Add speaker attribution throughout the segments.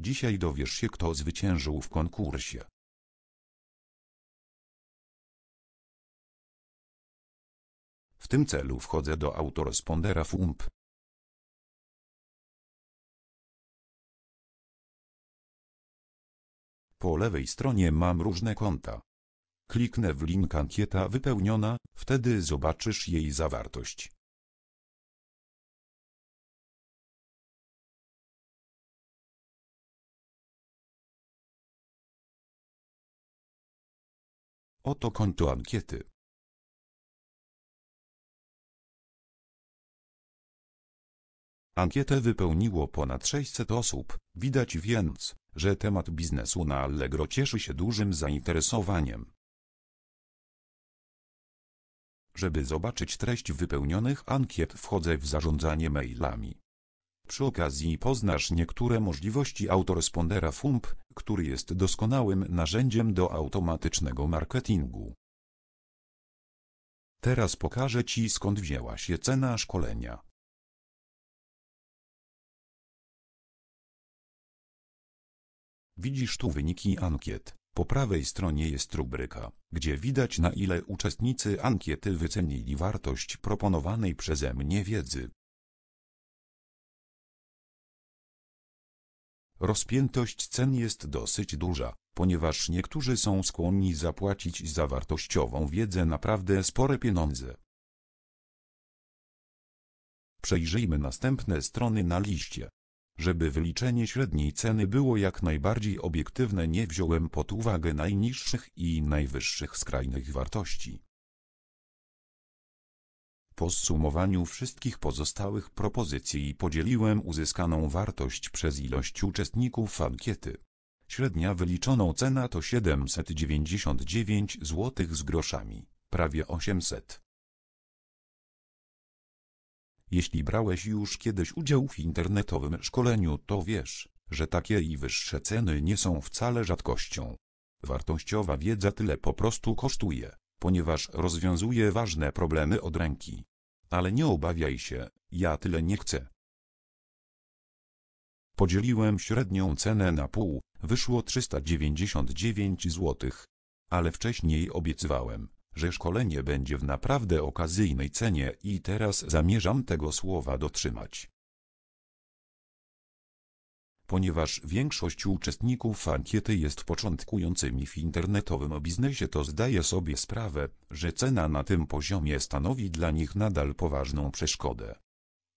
Speaker 1: Dzisiaj dowiesz się kto zwyciężył w konkursie. W tym celu wchodzę do autorespondera FUMP. Po lewej stronie mam różne konta. Kliknę w link ankieta wypełniona, wtedy zobaczysz jej zawartość. Oto konto ankiety. Ankietę wypełniło ponad 600 osób, widać więc, że temat biznesu na Allegro cieszy się dużym zainteresowaniem. Żeby zobaczyć treść wypełnionych ankiet wchodzę w zarządzanie mailami. Przy okazji poznasz niektóre możliwości autorespondera FUMP, który jest doskonałym narzędziem do automatycznego marketingu. Teraz pokażę Ci skąd wzięła się cena szkolenia. Widzisz tu wyniki ankiet. Po prawej stronie jest rubryka, gdzie widać na ile uczestnicy ankiety wycenili wartość proponowanej przeze mnie wiedzy. Rozpiętość cen jest dosyć duża, ponieważ niektórzy są skłonni zapłacić za wartościową wiedzę naprawdę spore pieniądze. Przejrzyjmy następne strony na liście. Żeby wyliczenie średniej ceny było jak najbardziej obiektywne nie wziąłem pod uwagę najniższych i najwyższych skrajnych wartości. Po zsumowaniu wszystkich pozostałych propozycji podzieliłem uzyskaną wartość przez ilość uczestników ankiety. Średnia wyliczoną cena to 799 zł z groszami, prawie 800. Jeśli brałeś już kiedyś udział w internetowym szkoleniu to wiesz, że takie i wyższe ceny nie są wcale rzadkością. Wartościowa wiedza tyle po prostu kosztuje, ponieważ rozwiązuje ważne problemy od ręki. Ale nie obawiaj się, ja tyle nie chcę. Podzieliłem średnią cenę na pół, wyszło 399 zł. Ale wcześniej obiecywałem, że szkolenie będzie w naprawdę okazyjnej cenie i teraz zamierzam tego słowa dotrzymać. Ponieważ większość uczestników ankiety jest początkującymi w internetowym biznesie to zdaję sobie sprawę, że cena na tym poziomie stanowi dla nich nadal poważną przeszkodę.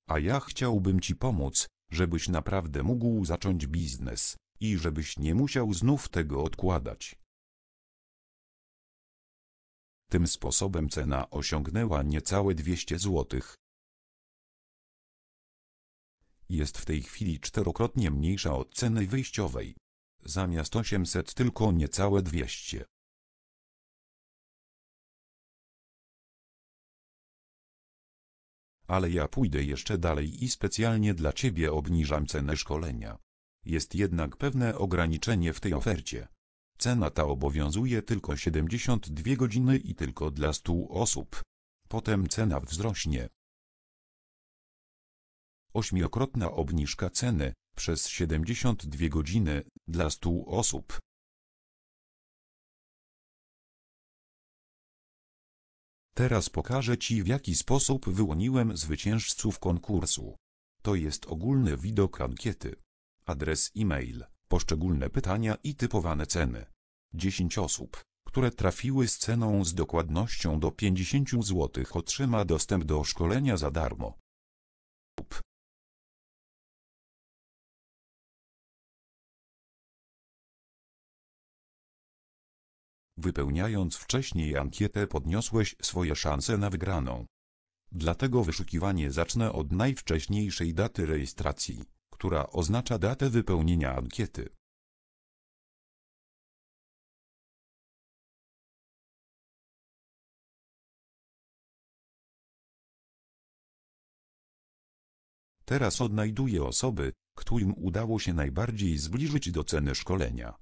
Speaker 1: A ja chciałbym Ci pomóc, żebyś naprawdę mógł zacząć biznes i żebyś nie musiał znów tego odkładać. Tym sposobem cena osiągnęła niecałe 200 zł. Jest w tej chwili czterokrotnie mniejsza od ceny wyjściowej. Zamiast 800 tylko niecałe 200. Ale ja pójdę jeszcze dalej i specjalnie dla Ciebie obniżam cenę szkolenia. Jest jednak pewne ograniczenie w tej ofercie. Cena ta obowiązuje tylko 72 godziny i tylko dla 100 osób. Potem cena wzrośnie. Ośmiokrotna obniżka ceny przez 72 godziny dla 100 osób. Teraz pokażę Ci w jaki sposób wyłoniłem zwycięzców konkursu. To jest ogólny widok ankiety. Adres e-mail poszczególne pytania i typowane ceny. 10 osób, które trafiły z ceną z dokładnością do 50 zł otrzyma dostęp do szkolenia za darmo. Wypełniając wcześniej ankietę podniosłeś swoje szanse na wygraną. Dlatego wyszukiwanie zacznę od najwcześniejszej daty rejestracji która oznacza datę wypełnienia ankiety. Teraz odnajduję osoby, którym udało się najbardziej zbliżyć do ceny szkolenia.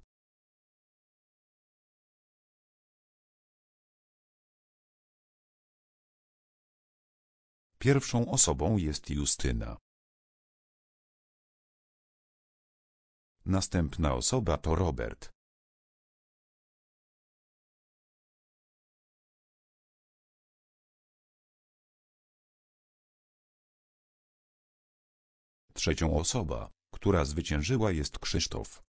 Speaker 1: Pierwszą osobą jest Justyna. Następna osoba to Robert. Trzecią osoba, która zwyciężyła jest Krzysztof.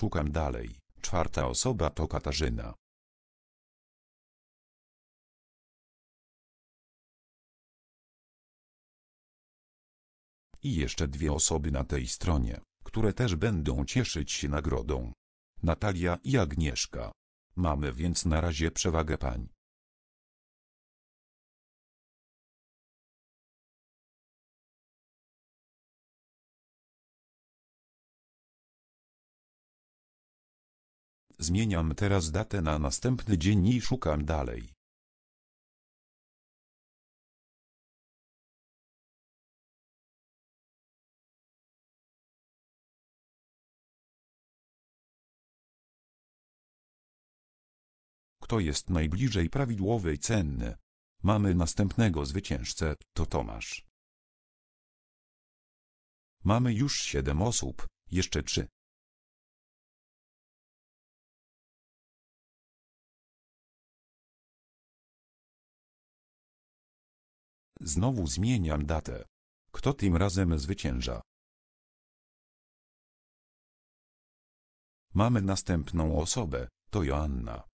Speaker 1: Szukam dalej. Czwarta osoba to Katarzyna. I jeszcze dwie osoby na tej stronie, które też będą cieszyć się nagrodą. Natalia i Agnieszka. Mamy więc na razie przewagę pań. Zmieniam teraz datę na następny dzień i szukam dalej. Kto jest najbliżej prawidłowej ceny? Mamy następnego zwycięzcę, to Tomasz. Mamy już siedem osób, jeszcze trzy. Znowu zmieniam datę. Kto tym razem zwycięża? Mamy następną osobę, to Joanna.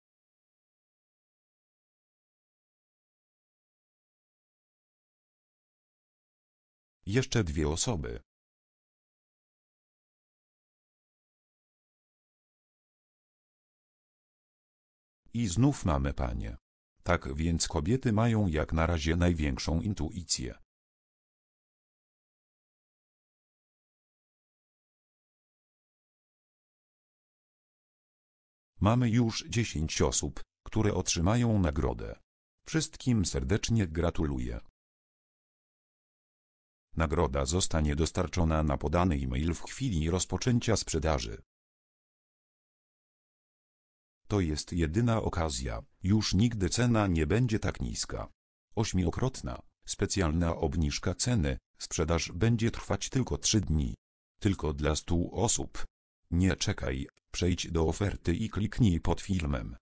Speaker 1: Jeszcze dwie osoby. I znów mamy panie. Tak więc kobiety mają jak na razie największą intuicję. Mamy już 10 osób, które otrzymają nagrodę. Wszystkim serdecznie gratuluję. Nagroda zostanie dostarczona na podany e-mail w chwili rozpoczęcia sprzedaży. To jest jedyna okazja, już nigdy cena nie będzie tak niska. Ośmiokrotna, specjalna obniżka ceny, sprzedaż będzie trwać tylko 3 dni. Tylko dla 100 osób. Nie czekaj, przejdź do oferty i kliknij pod filmem.